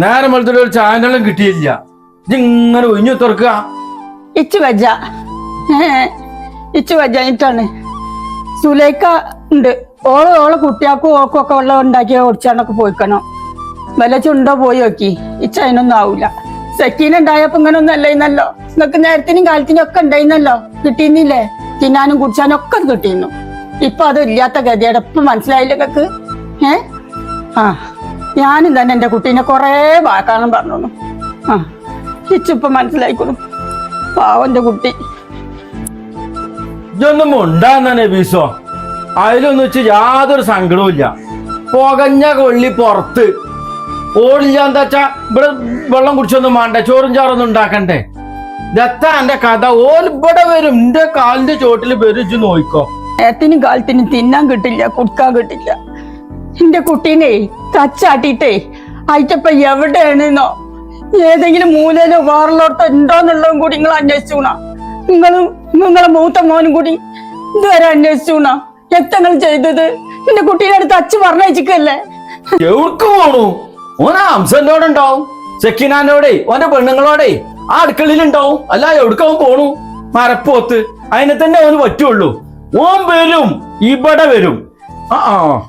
നേരം വെളുത്തിട്ട് ഒരു ചാനലും കിട്ടിയില്ല. ഇങ്ങനെ ഒഴിഞ്ഞു തുറക്കുക. ഇച്ചു വജ്ജ. ഇച്ചു വജ്ജായിട്ടാണ് സുലൈക്ക ഉണ്ട്. ഓൾ ഓളെ കുട്ടിയാക്കും ഓൾക്കും ഒക്കെ വെള്ളം ഉണ്ടാക്കി ഓടിച്ചാണ്ടൊക്കെ പോയിക്കണം. വല്ല ചുണ്ടോ പോയി നോക്കി. ഇച്ച അതിനൊന്നും ആവൂല. സെക്കീൻ ഉണ്ടായപ്പോ ഇങ്ങനെ ഒന്നും അല്ലായിരുന്നല്ലോ. നിങ്ങക്ക് നേരത്തിനും കാലത്തിനും ഒക്കെ ഉണ്ടായിരുന്നല്ലോ. കിട്ടിയിരുന്നില്ലേ? തിന്നാനും കുടിച്ചാനും ഒക്കെ കിട്ടിയിരുന്നു. ഇപ്പൊ അത് ഇല്ലാത്ത ഇപ്പൊ മനസ്സിലായില്ല ഏ? ആ. ഞാനും തന്നെ എന്റെ കുട്ടീനെ കൊറേ വാക്കാണെന്ന് പറഞ്ഞു ആ ഇച്ചിപ്പം മനസ്സിലായിക്കൊള്ളു പാവന്റെ കുട്ടി. ഇതൊന്നും ഉണ്ടാന്നെ ബീസോ. അതിലൊന്നും വെച്ച് യാതൊരു സങ്കടവും ഇല്ല. പുകഞ്ഞ കൊള്ളി പുറത്ത്. ഓടില്ല എന്താ വെച്ചാ ഇവിടെ വെള്ളം കുടിച്ചൊന്നും വേണ്ട ചോറും ചാറൊന്നും ഉണ്ടാക്കണ്ടേ. ദത്താന്റെ എന്റെ കഥ. ഓൽ ഇവിടെ വരും എന്റെ കാലിന്റെ ചോട്ടിൽ വരും നോയിക്കോ. ഏത്തിനും കാലത്തിനും തിന്നാൻ കിട്ടില്ല കുടിക്കാൻ കിട്ടില്ല. എന്റെ കുട്ടീനെ തച്ചാട്ടിട്ടേ. അയച്ചപ്പ എവിടെയാണെന്നോ? ഏതെങ്കിലും മൂലയിലോ വേറിലോട്ടോ ഉണ്ടോന്നുള്ളതും കൂടി നിങ്ങൾ അന്വേഷിച്ചൂണ നിങ്ങളും നിങ്ങളെ മൂത്ത മോനും കൂടി ഇതുവരെ അന്വേഷിച്ചൂണ എത്തങ്ങൾ ചെയ്തത്? എന്റെ കുട്ടീനെ അടുത്ത് അച്ഛ പറഞ്ഞയച്ചിക്കല്ലേ? എവിടക്ക് ഹംസനോടുണ്ടാവും ചെക്കിനാനോടെ ഓന്റെ പെണ്ണുങ്ങളോടെ ആ അടുക്കളയിലുണ്ടാവും. അല്ല എവിടക്കവൻ പോണു? മരപ്പോത്ത്. അതിനെ തന്നെ ഓന് പറ്റുള്ളൂ. ഓൻ വരും ഇവിടെ വരും. ആ ആ.